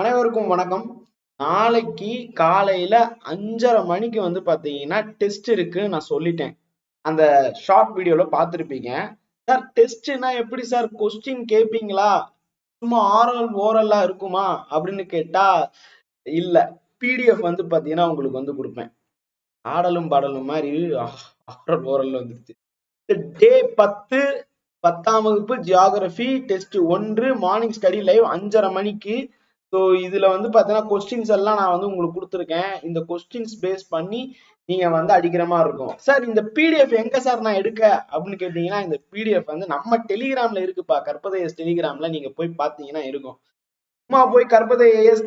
அனைவருக்கும் வணக்கம். நாளைக்கு காலையில அஞ்சரை மணிக்கு வந்து பாத்தீங்கன்னா டெஸ்ட் இருக்குன்னு நான் சொல்லிட்டேன். அந்த ஷார்ட் வீடியோல பார்த்துருப்பீங்க. சார் டெஸ்ட்னா எப்படி சார் கொஸ்டின் கேட்பீங்களா சும்மா ஆரல் ஓரலா இருக்குமா? அப்படின்னு கேட்டா இல்ல. பிடிஎஃப் வந்து பாத்தீங்கன்னா உங்களுக்கு வந்து கொடுப்பேன். ஆடலும் பாடலும் மாதிரி ஆரல் ஓரல் வந்துருச்சு. டே பத்து பத்தாம் வகுப்பு ஜியாகிரபி டெஸ்ட் ஒன்று மார்னிங் ஸ்டடி லைவ் அஞ்சரை மணிக்கு ஸோ இதுல வந்து பாத்தீங்கன்னா கொஸ்டின்ஸ் எல்லாம் நான் வந்து உங்களுக்கு கொடுத்துருக்கேன். இந்த கொஸ்டின்ஸ் பேஸ் பண்ணி நீங்க வந்து அடிக்கிற மாதிரி இருக்கும். சார் இந்த பிடிஎஃப் எங்க சார் நான் எடுக்க? அப்படின்னு கேட்டீங்கன்னா இந்த பிடிஎஃப் வந்து நம்ம டெலிகிராம்ல இருக்குப்பா. கற்பதையஸ் டெலிகிராம்ல நீங்க போய் பார்த்தீங்கன்னா இருக்கும். சும்மா போய் கற்பதையஸ்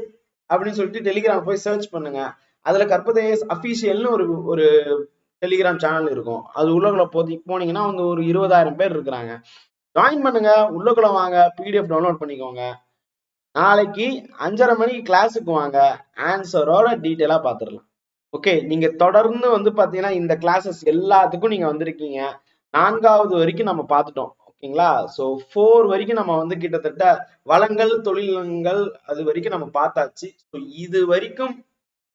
அப்படின்னு சொல்லிட்டு டெலிகிராம் போய் சர்ச் பண்ணுங்க. அதுல கற்பதையஸ் அஃபீஷியல்னு ஒரு ஒரு டெலிகிராம் சேனல் இருக்கும். அது உள்ளக்குள்ள போத்தி போனீங்கன்னா வந்து ஒரு இருபதாயிரம் பேர் இருக்கிறாங்க. ஜாயின் பண்ணுங்க. உள்ளக்குள்ள வாங்க. பிடிஎஃப் டவுன்லோட் பண்ணிக்கோங்க. நாளைக்கு அஞ்சரை மணிக்கு கிளாஸுக்கு வாங்க. ஆன்சரோட டீட்டெயிலாக பார்த்துடலாம் ஓகே நீங்கள் தொடர்ந்து வந்து பார்த்தீங்கன்னா இந்த கிளாஸஸ் எல்லாத்துக்கும் நீங்கள் வந்திருக்கீங்க. நான்காவது வரைக்கும் நம்ம பார்த்துட்டோம் ஓகேங்களா? ஸோ ஃபோர் வரைக்கும் நம்ம வந்து கிட்டத்தட்ட வளங்கள் தொழிலங்கள் அது வரைக்கும் நம்ம பார்த்தாச்சு. ஸோ இது வரைக்கும்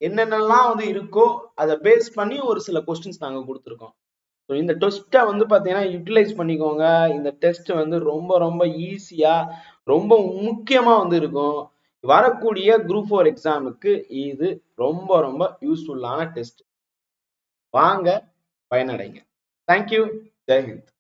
என்னென்னலாம் வந்து இருக்கோ அதை பேஸ் பண்ணி ஒரு சில கொஸ்டின்ஸ் நாங்கள் கொடுத்துருக்கோம். ஸோ இந்த டெஸ்ட்டை வந்து பார்த்தீங்கன்னா யூட்டிலைஸ் பண்ணிக்கோங்க. இந்த டெஸ்ட் வந்து ரொம்ப ரொம்ப ஈஸியாக ரொம்ப முக்கியமா வந்து இருக்கும். வரக்கூடிய குரூப் ஃபோர் எக்ஸாமுக்கு இது ரொம்ப ரொம்ப யூஸ்ஃபுல்லான டெஸ்ட் வாங்க பயனடைங்க. தேங்க்யூ ஜெய்ஹிந்த்